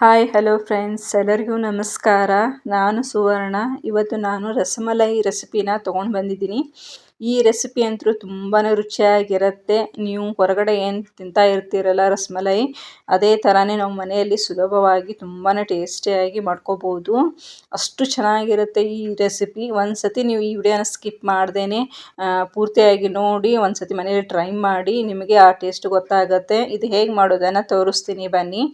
Hi, hello friends. ಎಲ್ಲರಿಗೂ ನಮಸ್ಕಾರ. ನಾನು ಸುವರ್ಣ. ಇವತ್ತು ನಾನು ರಸಮಲೈ ರೆಸಿಪಿನ ತೊಗೊಂಡು ಬಂದಿದ್ದೀನಿ. ಈ ರೆಸಿಪಿ ಅಂತೂ ತುಂಬಾ ರುಚಿಯಾಗಿರುತ್ತೆ. ನೀವು ಹೊರಗಡೆ ಏನು ತಿಂತಾ ಇರ್ತೀರಲ್ಲ ರಸಮಲೈ, ಅದೇ ಥರನೇ ನಾವು ಮನೆಯಲ್ಲಿ ಸುಲಭವಾಗಿ ತುಂಬಾ ಟೇಸ್ಟಿಯಾಗಿ ಮಾಡ್ಕೋಬೋದು. ಅಷ್ಟು ಚೆನ್ನಾಗಿರುತ್ತೆ ಈ ರೆಸಿಪಿ. ಒಂದು ಸತಿ ನೀವು ಈ ವಿಡಿಯೋನ ಸ್ಕಿಪ್ ಮಾಡ್ದೇ ಪೂರ್ತಿಯಾಗಿ ನೋಡಿ ಒಂದು ಸತಿ ಮನೆಯಲ್ಲಿ ಟ್ರೈ ಮಾಡಿ, ನಿಮಗೆ ಆ ಟೇಸ್ಟ್ ಗೊತ್ತಾಗುತ್ತೆ. ಇದು ಹೇಗೆ ಮಾಡೋದನ್ನು ತೋರಿಸ್ತೀನಿ. ಬನ್ನಿ.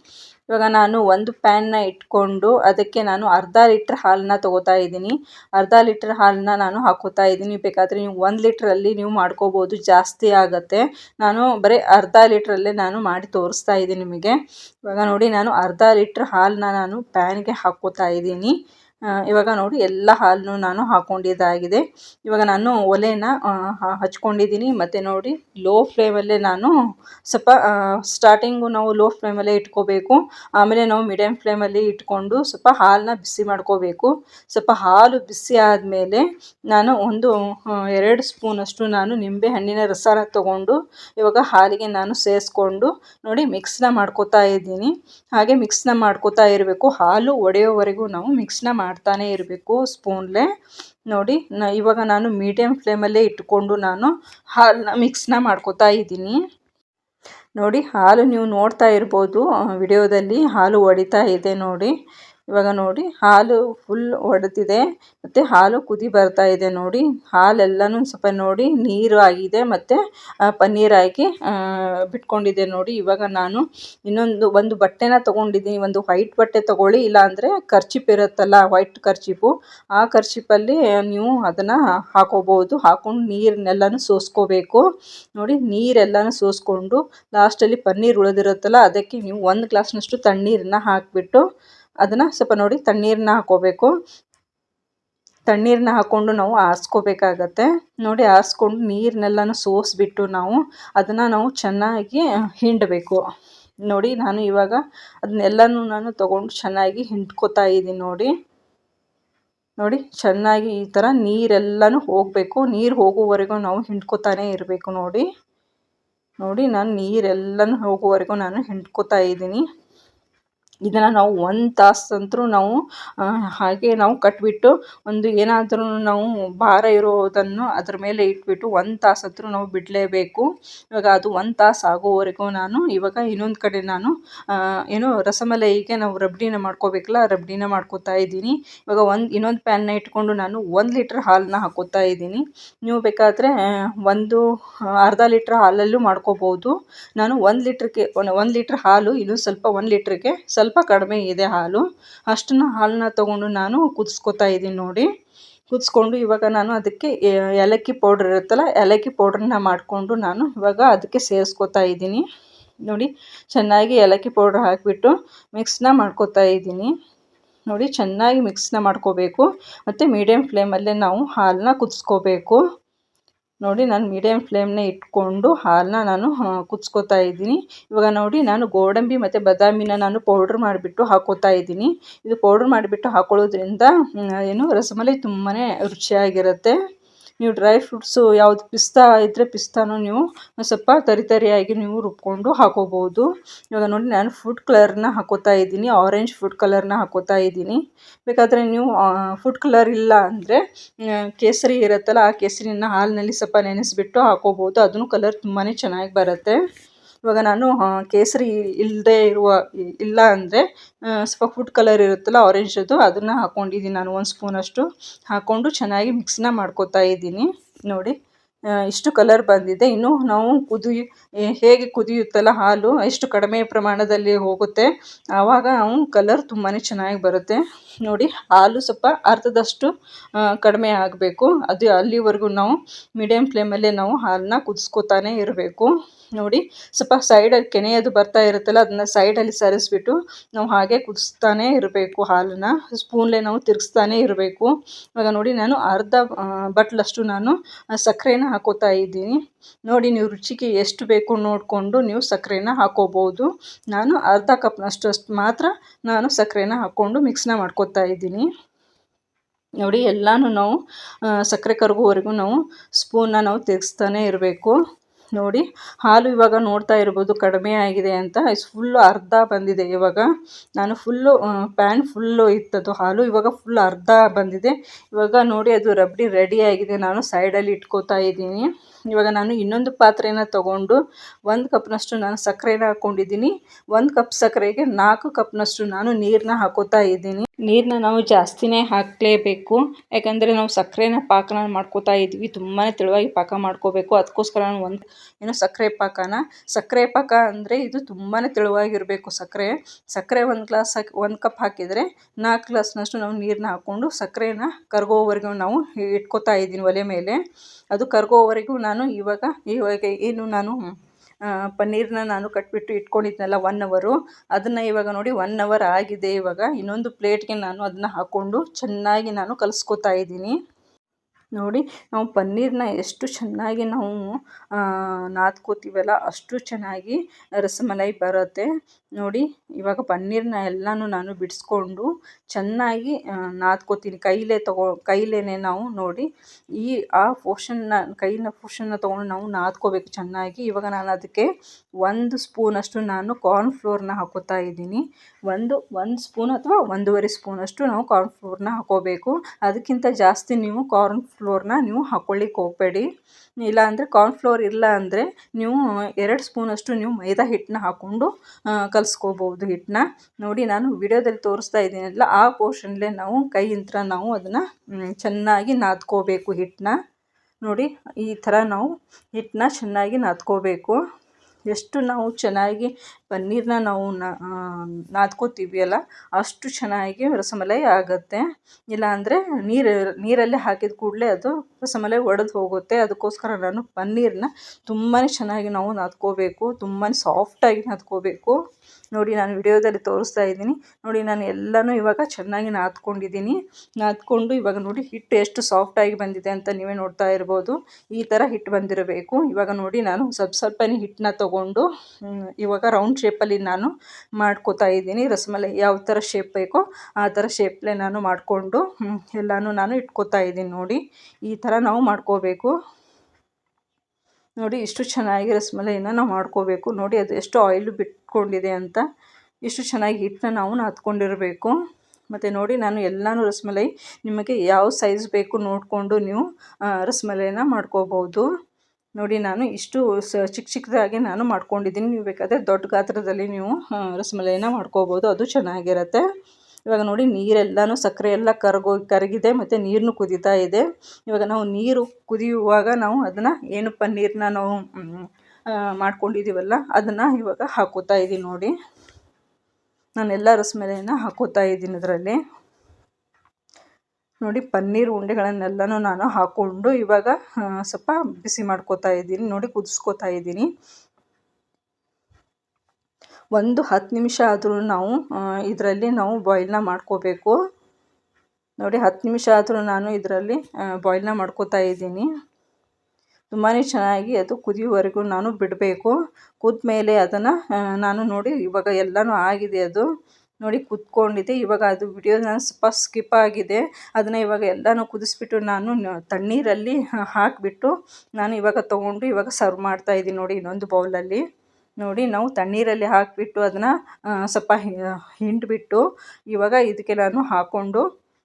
ಇವಾಗ ನಾನು ಒಂದು ಪ್ಯಾನ್ನ ಇಟ್ಕೊಂಡು ಅದಕ್ಕೆ ನಾನು ಅರ್ಧ ಲೀಟ್ರ್ ಹಾಲನ್ನ ತೊಗೋತಾ ಇದ್ದೀನಿ. ಅರ್ಧ ಲೀಟ್ರ್ ಹಾಲನ್ನ ನಾನು ಹಾಕೋತಾ ಇದ್ದೀನಿ. ಬೇಕಾದರೆ ನೀವು ಒಂದು ಲೀಟ್ರಲ್ಲಿ ನೀವು ಮಾಡ್ಕೋಬೋದು. ಜಾಸ್ತಿ ಆಗುತ್ತೆ. ನಾನು ಬರೀ ಅರ್ಧ ಲೀಟ್ರಲ್ಲೇ ನಾನು ಮಾಡಿ ತೋರಿಸ್ತಾ ಇದ್ದೀನಿ ನಿಮಗೆ. ಇವಾಗ ನೋಡಿ, ನಾನು ಅರ್ಧ ಲೀಟ್ರ್ ಹಾಲನ್ನ ನಾನು ಪ್ಯಾನ್ಗೆ ಹಾಕೋತಾ ಇದ್ದೀನಿ. ಇವಾಗ ನೋಡಿ ಎಲ್ಲ ಹಾಲನ್ನು ನಾನು ಹಾಕ್ಕೊಂಡಿದ್ದಾಗಿದೆ ಇವಾಗ ನಾನು ಒಲೆನ ಹಚ್ಕೊಂಡಿದ್ದೀನಿ. ಮತ್ತು ನೋಡಿ ಲೋ ಫ್ಲೇಮಲ್ಲೇ ನಾನು ಸ್ವಲ್ಪ ಸ್ಟಾರ್ಟಿಂಗು ನಾವು ಲೋ ಫ್ಲೇಮಲ್ಲೇ ಇಟ್ಕೋಬೇಕು. ಆಮೇಲೆ ನಾವು ಮೀಡಿಯಮ್ ಫ್ಲೇಮಲ್ಲಿ ಇಟ್ಕೊಂಡು ಸ್ವಲ್ಪ ಹಾಲನ್ನ ಬಿಸಿ ಮಾಡ್ಕೋಬೇಕು. ಸ್ವಲ್ಪ ಹಾಲು ಬಿಸಿ ಆದಮೇಲೆ ನಾನು ಒಂದು ಎರಡು ಸ್ಪೂನಷ್ಟು ನಾನು ನಿಂಬೆ ಹಣ್ಣಿನ ರಸನ ತೊಗೊಂಡು ಇವಾಗ ಹಾಲಿಗೆ ನಾನು ಸೇರಿಸ್ಕೊಂಡು ನೋಡಿ ಮಿಕ್ಸ್ನ ಮಾಡ್ಕೋತಾ ಇದ್ದೀನಿ. ಹಾಗೆ ಮಿಕ್ಸ್ನ ಮಾಡ್ಕೋತಾ ಇರಬೇಕು. ಹಾಲು ಒಡೆಯೋವರೆಗೂ ನಾವು ಮಿಕ್ಸ್ನ ಮಾಡ್ತಾನೆ ಇರಬೇಕು ಸ್ಪೂನ್ಲೆ. ನೋಡಿ, ನ ಇವಾಗ ನಾನು ಮೀಡಿಯಮ್ ಫ್ಲೇಮಲ್ಲೇ ಇಟ್ಕೊಂಡು ನಾನು ಹಾಲನ್ನ ಮಿಕ್ಸ್ನ ಮಾಡ್ಕೋತಾ ಇದ್ದೀನಿ. ನೋಡಿ, ಹಾಲು ನೀವು ನೋಡ್ತಾ ಇರ್ಬೋದು ವಿಡಿಯೋದಲ್ಲಿ ಹಾಲು ಒಡಿತಾ ಇದೆ ನೋಡಿ. ಇವಾಗ ನೋಡಿ, ಹಾಲು ಫುಲ್ ಒಡೆದಿದೆ. ಮತ್ತು ಹಾಲು ಕುದಿ ಬರ್ತಾ ಇದೆ ನೋಡಿ. ಹಾಲೆಲ್ಲನೂ ಸ್ವಲ್ಪ ನೋಡಿ, ನೀರು ಆಗಿದೆ ಮತ್ತು ಹಾಕಿ ಬಿಟ್ಕೊಂಡಿದೆ ನೋಡಿ. ಇವಾಗ ನಾನು ಇನ್ನೊಂದು, ಒಂದು ಬಟ್ಟೆನ ತೊಗೊಂಡಿದ್ದೀನಿ. ಒಂದು ವೈಟ್ ಬಟ್ಟೆ ತೊಗೊಳ್ಳಿ, ಇಲ್ಲಾಂದರೆ ಕರ್ಚಿಪ್ ಇರುತ್ತಲ್ಲ ವೈಟ್ ಕರ್ಚಿಪು ಆ ಕರ್ಚಿಪಲ್ಲಿ ನೀವು ಅದನ್ನು ಹಾಕೋಬೋದು ಹಾಕೊಂಡು ನೀರನ್ನೆಲ್ಲನೂ ಸೋಸ್ಕೋಬೇಕು. ನೋಡಿ, ನೀರೆಲ್ಲನೂ ಸೋಸ್ಕೊಂಡು ಲಾಸ್ಟಲ್ಲಿ ಪನ್ನೀರ್ ಉಳಿದಿರುತ್ತಲ್ಲ, ಅದಕ್ಕೆ ನೀವು ಒಂದು ಗ್ಲಾಸ್ನಷ್ಟು ತಣ್ಣೀರನ್ನ ಹಾಕಿಬಿಟ್ಟು ಅದನ್ನು ಸ್ವಲ್ಪ ನೋಡಿ ತಣ್ಣೀರನ್ನ ಹಾಕೋಬೇಕು. ತಣ್ಣೀರನ್ನ ಹಾಕ್ಕೊಂಡು ನಾವು ಆರಿಸ್ಕೋಬೇಕಾಗತ್ತೆ. ನೋಡಿ ಆರಿಸ್ಕೊಂಡು ನೀರನ್ನೆಲ್ಲನೂ ಸೋಸಿಬಿಟ್ಟು ನಾವು ಅದನ್ನು ನಾವು ಚೆನ್ನಾಗಿ ಹಿಂಡಬೇಕು. ನೋಡಿ ನಾನು ಇವಾಗ ಅದನ್ನೆಲ್ಲನೂ ನಾನು ತೊಗೊಂಡು ಚೆನ್ನಾಗಿ ಹಿಂಡ್ಕೋತಾ ಇದ್ದೀನಿ ನೋಡಿ. ನೋಡಿ ಚೆನ್ನಾಗಿ ಈ ಥರ ನೀರೆಲ್ಲನೂ ಹೋಗಬೇಕು. ನೀರು ಹೋಗುವವರೆಗೂ ನಾವು ಹಿಂಡ್ಕೋತಾನೆ ಇರಬೇಕು ನೋಡಿ. ನೋಡಿ ನಾನು ನೀರೆಲ್ಲನೂ ಹೋಗುವವರೆಗೂ ನಾನು ಹಿಂಡ್ಕೋತಾ ಇದ್ದೀನಿ. ಇದನ್ನು ನಾವು ಒಂದು ತಾಸಂತೂ ನಾವು ಹಾಗೆ ನಾವು ಕಟ್ಟಿಬಿಟ್ಟು ಒಂದು ಏನಾದರೂ ನಾವು ಭಾರ ಇರೋದನ್ನು ಅದ್ರ ಮೇಲೆ ಇಟ್ಬಿಟ್ಟು ಒಂದು ತಾಸಂತೂ ನಾವು ಬಿಡಲೇಬೇಕು. ಇವಾಗ ಅದು ಒಂದು ತಾಸು ಆಗೋವರೆಗೂ ನಾನು ಇವಾಗ ಇನ್ನೊಂದು ಕಡೆ ನಾನು ಏನು ರಸಮಲೈಗೆ ನಾವು ರಬ್ಡಿನ ಮಾಡ್ಕೋಬೇಕಲ್ಲ, ರಬ್ಡಿನ ಮಾಡ್ಕೋತಾ ಇದ್ದೀನಿ. ಇವಾಗ ಒಂದು, ಇನ್ನೊಂದು ಪ್ಯಾನ್ನ ಇಟ್ಕೊಂಡು ನಾನು ಒಂದು ಲೀಟ್ರ್ ಹಾಲನ್ನ ಹಾಕೋತಾ ಇದ್ದೀನಿ. ನೀವು ಬೇಕಾದರೆ ಒಂದು ಅರ್ಧ ಲೀಟ್ರ್ ಹಾಲಲ್ಲೂ ಮಾಡ್ಕೋಬೋದು. ನಾನು ಒಂದು ಲೀಟ್ರಿಗೆ, ಒಂದು ಲೀಟ್ರ್ ಹಾಲು ಇನ್ನೂ ಸ್ವಲ್ಪ, ಒಂದು ಲೀಟ್ರಿಗೆ ಸ್ವಲ್ಪ ಸ್ವಲ್ಪ ಕಡಿಮೆ ಇದೆ ಹಾಲು. ಅಷ್ಟನ್ನು ಹಾಲನ್ನ ತೊಗೊಂಡು ನಾನು ಕುದಿಸ್ಕೊತಾ ಇದ್ದೀನಿ ನೋಡಿ. ಕುದಿಸ್ಕೊಂಡು ಇವಾಗ ನಾನು ಅದಕ್ಕೆ ಏಲಕ್ಕಿ ಪೌಡ್ರ್ ಇರುತ್ತಲ್ಲ, ಏಲಕ್ಕಿ ಪೌಡ್ರನ್ನ ಮಾಡಿಕೊಂಡು ನಾನು ಇವಾಗ ಅದಕ್ಕೆ ಸೇರಿಸ್ಕೊತಾ ಇದ್ದೀನಿ. ನೋಡಿ, ಚೆನ್ನಾಗಿ ಏಲಕ್ಕಿ ಪೌಡ್ರ್ ಹಾಕಿಬಿಟ್ಟು ಮಿಕ್ಸ್ನ ಮಾಡ್ಕೊತಾ ಇದ್ದೀನಿ. ನೋಡಿ, ಚೆನ್ನಾಗಿ ಮಿಕ್ಸ್ನ ಮಾಡ್ಕೋಬೇಕು. ಮತ್ತು ಮೀಡಿಯಮ್ ಫ್ಲೇಮಲ್ಲೇ ನಾವು ಹಾಲನ್ನ ಕುದಿಸ್ಕೋಬೇಕು. ನೋಡಿ ನಾನು ಮೀಡಿಯಮ್ ಫ್ಲೇಮ್ನ ಇಟ್ಕೊಂಡು ಹಾಲನ್ನ ನಾನು ಕುದಿಸ್ಕೊತಾ ಇದ್ದೀನಿ. ಇವಾಗ ನೋಡಿ ನಾನು ಗೋಡಂಬಿ ಮತ್ತು ಬಾದಾಮಿನ ನಾನು ಪೌಡ್ರ್ ಮಾಡಿಬಿಟ್ಟು ಹಾಕೋತಾ ಇದ್ದೀನಿ. ಇದು ಪೌಡ್ರ್ ಮಾಡಿಬಿಟ್ಟು ಹಾಕೊಳ್ಳೋದ್ರಿಂದ ಏನು ರಸಮಲೈ ತುಂಬಾ ರುಚಿಯಾಗಿರುತ್ತೆ. ನೀವು ಡ್ರೈ ಫ್ರೂಟ್ಸು ಯಾವುದು ಪಿಸ್ತಾ ಇದ್ದರೆ ಪಿಸ್ತಾನು ನೀವು ಸ್ವಲ್ಪ ತರಿ ತರಿಯಾಗಿ ನೀವು ರುಬ್ಕೊಂಡು ಹಾಕೋಬೋದು ಇವಾಗ ನೋಡಿ ನಾನು ಫುಡ್ ಕಲರ್ನ ಹಾಕೋತಾ ಇದ್ದೀನಿ ಆರೆಂಜ್ ಫುಡ್ ಕಲರ್ನ ಹಾಕೋತಾ ಇದ್ದೀನಿ. ಬೇಕಾದರೆ ನೀವು ಫುಡ್ ಕಲರ್ ಇಲ್ಲ ಅಂದರೆ ಕೇಸರಿ ಇರುತ್ತಲ್ಲ ಆ ಕೇಸರಿನ ಹಾಲಿನಲ್ಲಿ ಸ್ವಲ್ಪ ನೆನೆಸಿಬಿಟ್ಟು ಹಾಕೋಬೋದು ಅದನ್ನು ಕಲರ್ ತುಂಬಾ ಚೆನ್ನಾಗಿ ಬರುತ್ತೆ. ಇವಾಗ ನಾನು ಕೇಸರಿ ಇಲ್ಲದೆ ಇರುವ ಇಲ್ಲ ಅಂದರೆ ಸ್ವಲ್ಪ ಫುಡ್ ಕಲರ್ ಇರುತ್ತಲ್ಲ ಆರೆಂಜದ್ದು ಅದನ್ನು ಹಾಕ್ಕೊಂಡಿದ್ದೀನಿ ನಾನು ಒಂದು ಸ್ಪೂನಷ್ಟು ಹಾಕ್ಕೊಂಡು ಚೆನ್ನಾಗಿ ಮಿಕ್ಸನ್ನ ಮಾಡ್ಕೊತಾ ಇದ್ದೀನಿ. ನೋಡಿ ಇಷ್ಟು ಕಲರ್ ಬಂದಿದೆ. ಇನ್ನು ನಾವು ಕುದಿಯು ಹೇಗೆ ಕುದಿಯುತ್ತಲ್ಲ ಹಾಲು ಎಷ್ಟು ಕಡಿಮೆ ಪ್ರಮಾಣದಲ್ಲಿ ಹೋಗುತ್ತೆ. ಆವಾಗ ನಾವು ಕಲರ್ ತುಂಬಾ ಚೆನ್ನಾಗಿ ಬರುತ್ತೆ. ನೋಡಿ, ಹಾಲು ಸ್ವಲ್ಪ ಅರ್ಧದಷ್ಟು ಕಡಿಮೆ ಆಗಬೇಕು. ಅದು ಅಲ್ಲಿವರೆಗೂ ನಾವು ಮೀಡಿಯಮ್ ಫ್ಲೇಮಲ್ಲೇ ನಾವು ಹಾಲನ್ನ ಕುದಿಸ್ಕೊತಾನೆ ಇರಬೇಕು. ನೋಡಿ, ಸ್ವಲ್ಪ ಸೈಡಲ್ಲಿ ಕೆನೆಯದು ಬರ್ತಾ ಇರುತ್ತಲ್ಲ, ಅದನ್ನ ಸೈಡಲ್ಲಿ ಸರಿಸ್ಬಿಟ್ಟು ನಾವು ಹಾಗೆ ಕುದಿಸ್ತಾನೆ ಇರಬೇಕು ಹಾಲನ್ನು. ಸ್ಪೂನ್ಲೇ ನಾವು ತಿರುಗಿಸ್ತಾನೆ ಇರಬೇಕು. ಇವಾಗ ನೋಡಿ, ನಾನು ಅರ್ಧ ಬಟ್ಲಷ್ಟು ನಾನು ಸಕ್ಕರೆನ ಹಾಕೋತಾ ಇದ್ದೀನಿ. ನೋಡಿ, ನೀವು ರುಚಿಗೆ ಎಷ್ಟು ಬೇಕು ನೋಡಿಕೊಂಡು ನೀವು ಸಕ್ಕರೆನ ಹಾಕೋಬೋದು. ನಾನು ಅರ್ಧ ಕಪ್ನಷ್ಟು ಅಷ್ಟು ಮಾತ್ರ ನಾನು ಸಕ್ಕರೆನ ಹಾಕ್ಕೊಂಡು ಮಿಕ್ಸ್ನ ಮಾಡ್ಕೊತಾ ಇದ್ದೀನಿ. ನೋಡಿ ಎಲ್ಲನೂ ನಾವು ಸಕ್ಕರೆ ಕರಗುವವರೆಗೂ ನಾವು ಸ್ಪೂನ್ನ ನಾವು ತಿರುಗಿಸ್ತಾನೆ ಇರಬೇಕು. ನೋಡಿ, ಹಾಲು ಇವಾಗ ನೋಡ್ತಾ ಇರ್ಬೋದು ಕಡಿಮೆ ಆಗಿದೆ ಅಂತ. ಫುಲ್ಲು ಅರ್ಧ ಬಂದಿದೆ ಇವಾಗ. ನಾನು ಫುಲ್ಲು ಪ್ಯಾನ್ ಫುಲ್ಲು ಇತ್ತದು ಹಾಲು ಇವಾಗ ಫುಲ್ ಅರ್ಧ ಬಂದಿದೆ. ಇವಾಗ ನೋಡಿ, ಅದು ರಬ್ಡಿ ರೆಡಿ ಆಗಿದೆ. ನಾನು ಸೈಡಲ್ಲಿ ಇಟ್ಕೋತಾ ಇದ್ದೀನಿ. ಇವಾಗ ನಾನು ಇನ್ನೊಂದು ಪಾತ್ರೆನ ತಗೊಂಡು ಒಂದು ಕಪ್ನಷ್ಟು ನಾನು ಸಕ್ಕರೆನ ಹಾಕ್ಕೊಂಡಿದ್ದೀನಿ ಒಂದು ಕಪ್ ಸಕ್ಕರೆಗೆ ನಾಲ್ಕು ಕಪ್ನಷ್ಟು ನಾನು ನೀರನ್ನ ಹಾಕೋತಾ ಇದ್ದೀನಿ. ನೀರನ್ನ ನಾವು ಜಾಸ್ತಿನೇ ಹಾಕಲೇಬೇಕು. ಯಾಕಂದರೆ ನಾವು ಸಕ್ಕರೆನ ಪಾಕನ ಮಾಡ್ಕೋತಾ ಇದ್ವಿ ತುಂಬಾ ತೆಳುವಾಗಿ ಪಾಕ ಮಾಡ್ಕೋಬೇಕು. ಅದಕ್ಕೋಸ್ಕರ ನಾನು ಒಂದು ಏನು ಸಕ್ಕರೆ ಪಾಕನ? ಸಕ್ಕರೆ ಪಾಕ ಅಂದರೆ ಇದು ತುಂಬಾ ತೆಳುವಾಗಿರಬೇಕು ಸಕ್ಕರೆ. ಸಕ್ಕರೆ ಒಂದು ಗ್ಲಾಸ್ ಹಾಕಿ, ಒಂದು ಕಪ್ ಹಾಕಿದರೆ ನಾಲ್ಕು ಗ್ಲಾಸ್ನಷ್ಟು ನಾವು ನೀರನ್ನ ಹಾಕ್ಕೊಂಡು ಸಕ್ಕರೆನ ಕರಗೋವರೆಗೂ ನಾವು ಇಟ್ಕೋತಾ ಇದ್ದೀನಿ ಒಲೆ ಮೇಲೆ. ಅದು ಕರಗೋವರೆಗೂ ನಾನು ಇವಾಗ ಇವಾಗ ಏನು ನಾನು ಪನ್ನೀರನ್ನ ನಾನು ಕಟ್ಬಿಟ್ಟು ಇಟ್ಕೊಂಡಿದ್ನಲ್ಲ ಒನ್ ಅವರು ಅದನ್ನು ಇವಾಗ ನೋಡಿ ಒನ್ ಅವರ್ ಆಗಿದೆ ಇವಾಗ. ಇನ್ನೊಂದು ಪ್ಲೇಟ್ಗೆ ನಾನು ಅದನ್ನ ಹಾಕ್ಕೊಂಡು ಚೆನ್ನಾಗಿ ನಾನು ಕಲಿಸ್ಕೊತಾ ಇದ್ದೀನಿ. ನೋಡಿ, ನಾವು ಪನ್ನೀರನ್ನ ಎಷ್ಟು ಚೆನ್ನಾಗಿ ನಾವು ನಾದ್ಕೋತೀವಲ್ಲ, ಅಷ್ಟು ಚೆನ್ನಾಗಿ ರಸಮಲೈ ಬರುತ್ತೆ. ನೋಡಿ, ಇವಾಗ ಪನ್ನೀರನ್ನ ಎಲ್ಲನೂ ನಾನು ಬಿಡಿಸ್ಕೊಂಡು ಚೆನ್ನಾಗಿ ನಾದ್ಕೋತೀನಿ. ಕೈಲೇ ತಗೋ ಕೈಲೇ ನಾವು ನೋಡಿ, ಈ, ಆ ಪೋರ್ಷನ್ನ ಕೈನ ಪೋರ್ಷನ್ನ ತೊಗೊಂಡು ನಾವು ನಾದ್ಕೋಬೇಕು ಚೆನ್ನಾಗಿ. ಇವಾಗ ನಾನು ಅದಕ್ಕೆ ಒಂದು ಸ್ಪೂನಷ್ಟು ನಾನು ಕಾರ್ನ್ ಫ್ಲೋರ್ನ ಹಾಕೋತಾ ಇದ್ದೀನಿ. ಒಂದು ಒಂದು ಸ್ಪೂನ್ ಅಥವಾ ಒಂದೂವರೆ ಸ್ಪೂನಷ್ಟು ನಾವು ಕಾರ್ನ್ ಫ್ಲೋರ್ನ ಹಾಕೋಬೇಕು. ಅದಕ್ಕಿಂತ ಜಾಸ್ತಿ ನೀವು ಕಾರ್ನ್ ಫ್ಲೋರ್ನ ನೀವು ಹಾಕ್ಕೊಳ್ಳಿಕ್ಕೆ ಹೋಗಬೇಡಿ. ಇಲ್ಲಾಂದರೆ ಕಾರ್ನ್ ಫ್ಲೋರ್ ಇಲ್ಲ ಅಂದರೆ ನೀವು ಎರಡು ಸ್ಪೂನಷ್ಟು ನೀವು ಮೈದಾ ಹಿಟ್ಟನ್ನ ಹಾಕ್ಕೊಂಡು ಕಲಿಸ್ಕೋಬೋದು ಹಿಟ್ಟನ್ನ. ನೋಡಿ ನಾನು ವಿಡಿಯೋದಲ್ಲಿ ತೋರಿಸ್ತಾ ಇದ್ದೀನಲ್ಲ ಆ ಪೋರ್ಷನ್ಲೇ ನಾವು ಕೈಯಿಂದ ನಾವು ಅದನ್ನು ಚೆನ್ನಾಗಿ ನಾದ್ಕೋಬೇಕು ಹಿಟ್ಟನ್ನ. ನೋಡಿ, ಈ ಥರ ನಾವು ಹಿಟ್ಟನ್ನ ಚೆನ್ನಾಗಿ ನಾದ್ಕೋಬೇಕು. ಎಷ್ಟು ನಾವು ಚೆನ್ನಾಗಿ ಪನ್ನೀರನ್ನ ನಾವು ನಾದ್ಕೋತೀವಿ ಅಲ್ಲ, ಅಷ್ಟು ಚೆನ್ನಾಗಿ ರಸಮಲೈ ಆಗುತ್ತೆ. ಇಲ್ಲಾಂದರೆ ನೀರು, ನೀರಲ್ಲೇ ಹಾಕಿದ ಕೂಡಲೇ ಅದು ರಸಮಲೈ ಒಡೆದು ಹೋಗುತ್ತೆ. ಅದಕ್ಕೋಸ್ಕರ ನಾನು ಪನ್ನೀರನ್ನ ತುಂಬಾ ಚೆನ್ನಾಗಿ ನಾವು ನಾದ್ಕೋಬೇಕು. ತುಂಬಾ ಸಾಫ್ಟಾಗಿ ನಾದ್ಕೋಬೇಕು. ನೋಡಿ, ನಾನು ವಿಡಿಯೋದಲ್ಲಿ ತೋರಿಸ್ತಾ ಇದ್ದೀನಿ. ನೋಡಿ, ನಾನು ಎಲ್ಲನೂ ಇವಾಗ ಚೆನ್ನಾಗಿ ನಾದ್ಕೊಂಡಿದ್ದೀನಿ. ನಾದ್ಕೊಂಡು ಇವಾಗ ನೋಡಿ ಹಿಟ್ಟು ಎಷ್ಟು ಸಾಫ್ಟಾಗಿ ಬಂದಿದೆ ಅಂತ ನೀವೇ ನೋಡ್ತಾ ಇರ್ಬೋದು. ಈ ಥರ ಹಿಟ್ಟು ಬಂದಿರಬೇಕು. ಇವಾಗ ನೋಡಿ, ನಾನು ಸ್ವಲ್ಪ ಸ್ವಲ್ಪನೇ ಹಿಟ್ಟನ್ನ ತೊಗೊಂಡು ಇವಾಗ ರೌಂಡ್ ಶೇಪಲ್ಲಿ ನಾನು ಮಾಡ್ಕೋತಾ ಇದ್ದೀನಿ. ರಸಮಲೈ ಯಾವ ಥರ ಶೇಪ್ ಬೇಕೋ ಆ ಥರ ಶೇಪ್ಲೇ ನಾನು ಮಾಡಿಕೊಂಡು ಎಲ್ಲನೂ ನಾನು ಇಟ್ಕೋತಾ ಇದ್ದೀನಿ ನೋಡಿ. ಈ ಥರ ನಾವು ಮಾಡ್ಕೋಬೇಕು. ನೋಡಿ ಇಷ್ಟು ಚೆನ್ನಾಗಿ ರಸಮಲೈನ ನಾವು ಮಾಡ್ಕೋಬೇಕು. ನೋಡಿ ಅದು ಎಷ್ಟು ಆಯಿಲ್ ಬಿಟ್ಕೊಂಡಿದೆ ಅಂತ. ಇಷ್ಟು ಚೆನ್ನಾಗಿ ಹಿಟ್ಟನ್ನ ನಾವು ನಾದ್ಕೊಂಡಿರಬೇಕು. ಮತ್ತು ನೋಡಿ ನಾನು ಎಲ್ಲನೂ ರಸಮಲೈ ನಿಮಗೆ ಯಾವ ಸೈಜ್ ಬೇಕು ನೋಡಿಕೊಂಡು ನೀವು ರಸಮಲೈನ ಮಾಡ್ಕೋಬೋದು. ನೋಡಿ ನಾನು ಇಷ್ಟು ಸ ಚಿಕ್ಕ ಚಿಕ್ಕದಾಗಿ ನಾನು ಮಾಡ್ಕೊಂಡಿದ್ದೀನಿ. ನೀವು ಬೇಕಾದರೆ ದೊಡ್ಡ ಗಾತ್ರದಲ್ಲಿ ನೀವು ರಸಮಲೈನ ಮಾಡ್ಕೋಬೋದು. ಅದು ಚೆನ್ನಾಗಿರುತ್ತೆ. ಇವಾಗ ನೋಡಿ ನೀರೆಲ್ಲನೂ ಸಕ್ಕರೆ ಎಲ್ಲ ಕರಗೋ, ಕರಗಿದೆ ಮತ್ತು ನೀರನ್ನು ಕುದೀತಾ ಇದೆ. ಇವಾಗ ನಾವು ನೀರು ಕುದಿಯುವಾಗ ನಾವು ಅದನ್ನು ಏನು ಪನ್ನೀರನ್ನ ನಾವು ಮಾಡ್ಕೊಂಡಿದ್ದೀವಲ್ಲ ಅದನ್ನು ಇವಾಗ ಹಾಕೋತಾ ಇದ್ದೀನಿ ನೋಡಿ. ನಾನೆಲ್ಲ ರಸಮಲೈನ ಹಾಕೋತಾ ಇದ್ದೀನಿ ಅದರಲ್ಲಿ ನೋಡಿ, ಪನ್ನೀರ್ ಉಂಡೆಗಳನ್ನೆಲ್ಲನೂ ನಾನು ಹಾಕ್ಕೊಂಡು ಇವಾಗ ಸ್ವಲ್ಪ ಬಿಸಿ ಮಾಡ್ಕೋತಾ ಇದ್ದೀನಿ. ನೋಡಿ, ಕುದಿಸ್ಕೋತಾ ಇದ್ದೀನಿ. ಒಂದು ಹತ್ತು ನಿಮಿಷ ಆದರೂ ನಾವು ಇದರಲ್ಲಿ ನಾವು ಬಾಯ್ಲ್ನ ಮಾಡ್ಕೋಬೇಕು. ನೋಡಿ, ಹತ್ತು ನಿಮಿಷ ಆದರೂ ನಾನು ಇದರಲ್ಲಿ ಬಾಯ್ಲ್ನ ಮಾಡ್ಕೋತಾ ಇದ್ದೀನಿ. ತುಂಬಾ ಚೆನ್ನಾಗಿ ಅದು ಕುದಿಯುವವರೆಗೂ ನಾನು ಬಿಡಬೇಕು. ಮೇಲೆ ಅದನ್ನು ನಾನು ನೋಡಿ, ಇವಾಗ ಎಲ್ಲನೂ ಆಗಿದೆ ಅದು. ನೋಡಿ ಕುತ್ಕೊಂಡಿದೆ ಇವಾಗ ಅದು ವಿಡಿಯೋ ನಾನು ಸ್ವಲ್ಪ ಸ್ಕಿಪ್ ಆಗಿದೆ. ಅದನ್ನು ಇವಾಗ ಎಲ್ಲನೂ ಕುದಿಸ್ಬಿಟ್ಟು ನಾನು ತಣ್ಣೀರಲ್ಲಿ ಹಾಕಿಬಿಟ್ಟು ನಾನು ಇವಾಗ ತೊಗೊಂಡು ಇವಾಗ ಸರ್ವ್ ಮಾಡ್ತಾ ಇದ್ದೀನಿ ನೋಡಿ ಇನ್ನೊಂದು ಬೌಲಲ್ಲಿ ನೋಡಿ ನಾವು ತಣ್ಣೀರಲ್ಲಿ ಹಾಕಿಬಿಟ್ಟು ಅದನ್ನು ಸ್ವಲ್ಪ ಹಿಂಡಿಬಿಟ್ಟು ಇವಾಗ ಇದಕ್ಕೆ ನಾನು ಹಾಕ್ಕೊಂಡು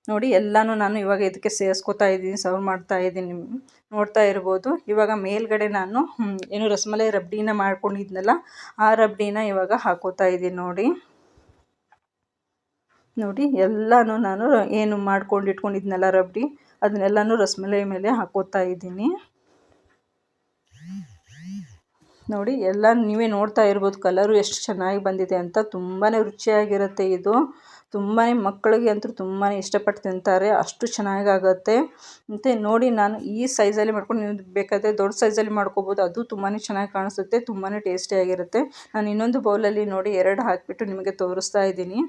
ನೋಡಿ ಎಲ್ಲನೂ ನಾನು ಇವಾಗ ಇದಕ್ಕೆ ಸೇರಿಸ್ಕೊತಾ ಇದ್ದೀನಿ ಸರ್ವ್ ಮಾಡ್ತಾ ಇದ್ದೀನಿ. ನೋಡ್ತಾ ಇರ್ಬೋದು. ಇವಾಗ ಮೇಲ್ಗಡೆ ನಾನು ಏನು ರಸಮಲೈ ರಬ್ಡಿನ ಮಾಡ್ಕೊಂಡಿದ್ನಲ್ಲ, ಆ ರಬ್ಡಿನ ಇವಾಗ ಹಾಕೋತಾ ಇದ್ದೀನಿ ನೋಡಿ. ನೋಡಿ, ಎಲ್ಲನೂ ನಾನು ಏನು ಮಾಡ್ಕೊಂಡು ಇಟ್ಕೊಂಡಿದ್ನಲ್ಲ ರಬ್ಡಿ, ಅದನ್ನೆಲ್ಲನೂ ರಸಮಲೈ ಮೇಲೆ ಹಾಕೋತಾ ಇದ್ದೀನಿ. ನೋಡಿ ಎಲ್ಲ ನೀವೇ ನೋಡ್ತಾ ಇರ್ಬೋದು, ಕಲರು ಎಷ್ಟು ಚೆನ್ನಾಗಿ ಬಂದಿದೆ ಅಂತ ತುಂಬಾ ರುಚಿಯಾಗಿರುತ್ತೆ ಇದು. ತುಂಬಾ ಮಕ್ಕಳಿಗೆ ಅಂತೂ ತುಂಬಾ ಇಷ್ಟಪಟ್ಟು ತಿಂತಾರೆ, ಅಷ್ಟು ಚೆನ್ನಾಗಾಗತ್ತೆ. ಮತ್ತು ನೋಡಿ ನಾನು ಈ ಸೈಜಲ್ಲಿ ಮಾಡ್ಕೊಂಡು ನೀವು ಬೇಕಾದರೆ ದೊಡ್ಡ ಸೈಜಲ್ಲಿ ಮಾಡ್ಕೊಬೋದು, ಅದು ತುಂಬಾ ಚೆನ್ನಾಗಿ ಕಾಣಿಸುತ್ತೆ ತುಂಬಾ ಟೇಸ್ಟಿಯಾಗಿರುತ್ತೆ ನಾನು ಇನ್ನೊಂದು ಬೌಲಲ್ಲಿ ನೋಡಿ ಎರಡು ಹಾಕಿಬಿಟ್ಟು ನಿಮಗೆ ತೋರಿಸ್ತಾ ಇದ್ದೀನಿ.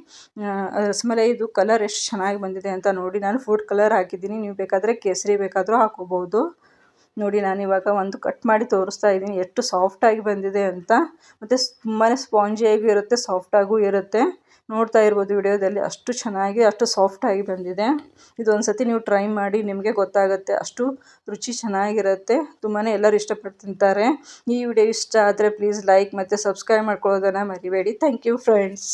ರಸಮಲೈದು ಕಲರ್ ಎಷ್ಟು ಚೆನ್ನಾಗಿ ಬಂದಿದೆ ಅಂತ ನೋಡಿ, ನಾನು ಫುಡ್ ಕಲರ್ ಹಾಕಿದ್ದೀನಿ, ನೀವು ಬೇಕಾದರೆ ಕೇಸರಿ ಬೇಕಾದರೂ ಹಾಕೋಬೋದು ನೋಡಿ, ನಾನು ಇವಾಗ ಒಂದು ಕಟ್ ಮಾಡಿ ತೋರಿಸ್ತಾ ಇದ್ದೀನಿ, ಎಷ್ಟು ಸಾಫ್ಟಾಗಿ ಬಂದಿದೆ ಅಂತ. ಮತ್ತು ತುಂಬಾ ಸ್ಪಾಂಜಿಯಾಗೂ ಇರುತ್ತೆ ಸಾಫ್ಟಾಗೂ ಇರುತ್ತೆ. ನೋಡ್ತಾ ಇರ್ಬೋದು ವಿಡಿಯೋದಲ್ಲಿ. ಅಷ್ಟು ಚೆನ್ನಾಗಿ, ಅಷ್ಟು ಸಾಫ್ಟಾಗಿ ಬಂದಿದೆ. ಇದೊಂದು ಸತಿ ನೀವು ಟ್ರೈ ಮಾಡಿ ನಿಮಗೆ ಗೊತ್ತಾಗುತ್ತೆ. ಅಷ್ಟು ರುಚಿ ಚೆನ್ನಾಗಿರುತ್ತೆ. ತುಂಬಾ ಎಲ್ಲರೂ ಇಷ್ಟಪಟ್ಟು ತಿಂತಾರೆ. ಈ ವಿಡಿಯೋ ಇಷ್ಟ ಆದರೆ ಪ್ಲೀಸ್ ಲೈಕ್ ಮತ್ತು ಸಬ್ಸ್ಕ್ರೈಬ್ ಮಾಡ್ಕೊಳ್ಳೋದನ್ನು ಮರಿಬೇಡಿ. Thank you friends